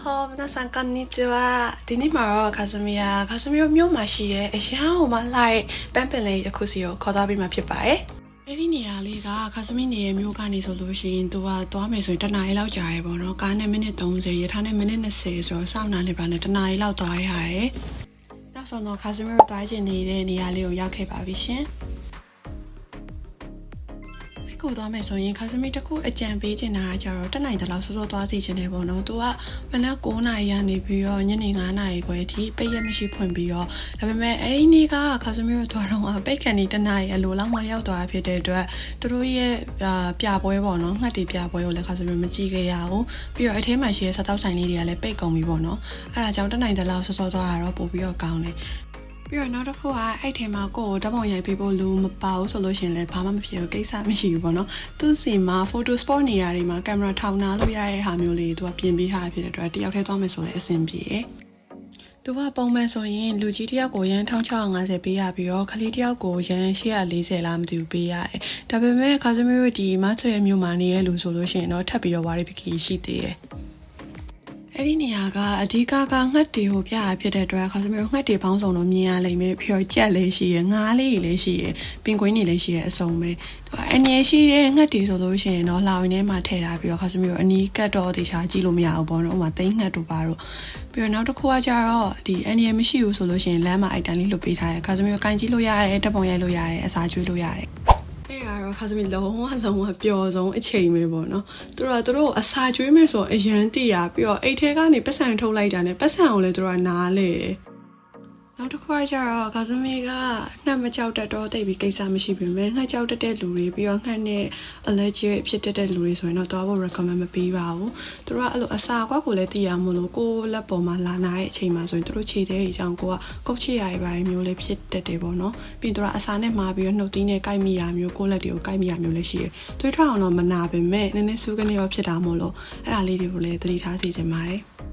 ဟောမနဆန်ကန်နီချွာဒီနေ့မှာတော့ကာဇမီယာကာဇမီယာမြို့မှာရှိရဲ့အရန်ဟိုမှာလိုက်ပန်းပင်လေးတစ်ခုစီကိုခေါ်သွားပြီးမှဖြစ်ပါတယ်အဲ့ဒီနေရာလေးကခါစမီနေရဲ့မြို့ကနေဆိုလို့ရှိရင်သူကသွားမယ်ဆိုရင်တနားရီလောက်ကြာရဲပေါ့နော်ကားနဲ့မိနစ်30ရထားနဲ့မိနစ်20ဆိုတော့စောင့်နာနေပါနဲ့တနားရီလောက်သွားရရတယ်နောက်ဆုံးတော့ခါစမီကိုသွားချင်နေတဲ့နေရာလေးကိုရောက်ခဲ့ပါပြီရှင် ကိုသွားမယ်ဆိုရင်ခါစမီတစ်ခုအကြံပေးချင်တာကကြတော့တက်နိုင်တဲ့လောက်စောစောသွားစီချင်တယ်ပေါ့နော်။ तू ကမနက်9နာရီကနေပြီးတော့ညနေ9နာရီခွဲအထိပိတ်ရက်မရှိဖွင့်ပြီးတော့ဒါပေမဲ့အဲ့ဒီနေ့ကခါစမီတို့သွားတော့ပိတ်ကန်ဒီတနာရီအလိုလောက်မှရောက်သွားဖြစ်တဲ့အတွက်သူတို့ရဲ့ပြပွဲပေါ့နော်။ငှက်တီပြပွဲကိုလည်းခါစမီမကြည့်ခဲ့ရဘူး။ပြီးတော့အထဲမှာရှိတဲ့စားတောက်ဆိုင်လေးတွေကလည်းပိတ်ကုန်ပြီပေါ့နော်။အဲ့ဒါကြောင့်တက်နိုင်တဲ့လောက်စောစောသွားတာတော့ပို့ပြီးတော့ကောင်းတယ်။ ပြီးတော့နောက်တစ်ခုကအဲ့ထဲမှာကိုယ်ကိုဓာတ်ပုံရိုက်ပေးဖို့လူမပါဘူးဆိုလို့ရှိရင်လည်းဘာမှမဖြစ်ဘူးကိစ္စမရှိဘူးပေါ့နော်သူစီမှာ photo spot နေရာတွေမှာကင်မရာထောင်နာလို့ရတဲ့ဟာမျိုးလေးသူကပြင်ပေးထားဖြစ်တဲ့အတွက်တယောက်တည်းသွားမယ်ဆိုရင်အဆင်ပြေတယ်သူကပုံမှန်ဆိုရင်လူကြီးတယောက်ကိုရန်1650ပေးရပြီးတော့ခလေးတယောက်ကိုရန်840လားမသိဘူးပေးရတယ်။ဒါပေမဲ့ခါစမျိုးဒီမဆွေမျိုးမှာနေတဲ့လူဆိုလို့ရှိရင်တော့ထပ်ပြီးတော့ဝါရီပကီရှိသေးတယ်။ အဲ့ဒီနေရာကအဓိကကငှက်တီကိုပြရဖြစ်တဲ့အတွက်ခါစမျိုးငှက်တီပေါင်းစုံတော့မြင်ရလိမ့်မယ်ပြီးတော့ကြက်လေးရှိရယ်ငါးလေးလေးရှိရယ်ပင်ကွင်းတွေလည်းရှိရယ်အစုံပဲသူကအငြင်းရှိတဲ့ငှက်တီဆိုလို့ရှိရင်တော့လှောင်ရင်းထဲမှာထည့်ထားပြီးတော့ခါစမျိုးအနီးကတ်တော့တေချာကြည့်လို့မရဘူးပေါ့နော်ဥပမာသိန်းငှက်တို့ပါတော့ပြီးတော့နောက်တစ်ခုကကြတော့ဒီအန်ရီမရှိဘူးဆိုလို့ရှိရင်လမ်းမှာအိုက်တန်လေးလွတ်ပေးထားရယ်ခါစမျိုးကန်ကြည့်လို့ရတယ်တပ်ပုံရိုက်လို့ရတယ်အစာကျွေးလို့ရတယ် အဲ့ကတော့ခါသမီးလုံးဝလုံးဝပျော်ဆုံးအချိန်ပဲပေါ့နော်သူတို့ကသူတို့အစာကျွေးမယ်ဆိုအရန်တည်ရပြီးတော့အိတ်ထဲကနေပတ်စံထုတ်လိုက်တာနဲ့ပတ်စံကိုလည်းသူတို့ကနားလေ နောက်တစ်ခါကျတော့ကာဇမီကနှက်မကြောက်တတ်တော့တိတ်ပြီးကိစ္စမရှိပေမဲ့နှက်ကြောက်တတ်တဲ့လူတွေပြီးတော့နှက်နဲ့ allergy ဖြစ်တတ်တဲ့လူတွေဆိုရင်တော့သွားဖို့ recommend မပေးပါဘူးသူတို့ကအဲ့လိုအစာကွက်ကိုလည်းတည်ရမလို့ကိုယ်လက်ပေါ်မှာလာနာတဲ့အချိန်မှာဆိုရင်သူတို့ခြေသေးအကြောင်းကိုကကုတ်ချရရပါမျိုးလေးဖြစ်တတ်တယ်ပေါ့နော်ပြီးတော့အစာနဲ့မှာပြီးတော့နှုတ်သီးနဲ့ကိုက်မိရမျိုးကိုယ်လက်တွေကိုကိုက်မိရမျိုးလည်းရှိတယ်သွေးထွက်အောင်တော့မနာပေမဲ့နည်းနည်းစူးကနေရောဖြစ်တာမို့လို့အဲ့ဒါလေးတွေကိုလည်းသတိထားစီချင်ပါတယ်တော်တော်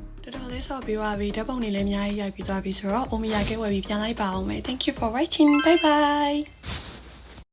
လေးဆော့ပြီးသွားပြီဓာတ်ပုံတွေလည်းအများကြီးရိုက်ပြီးသွားပြီဆိုတော့အိုမီယာကဲဝယ်ပြီးပြန်လိုက်ပါအောင်မယ် Thank you for watching bye bye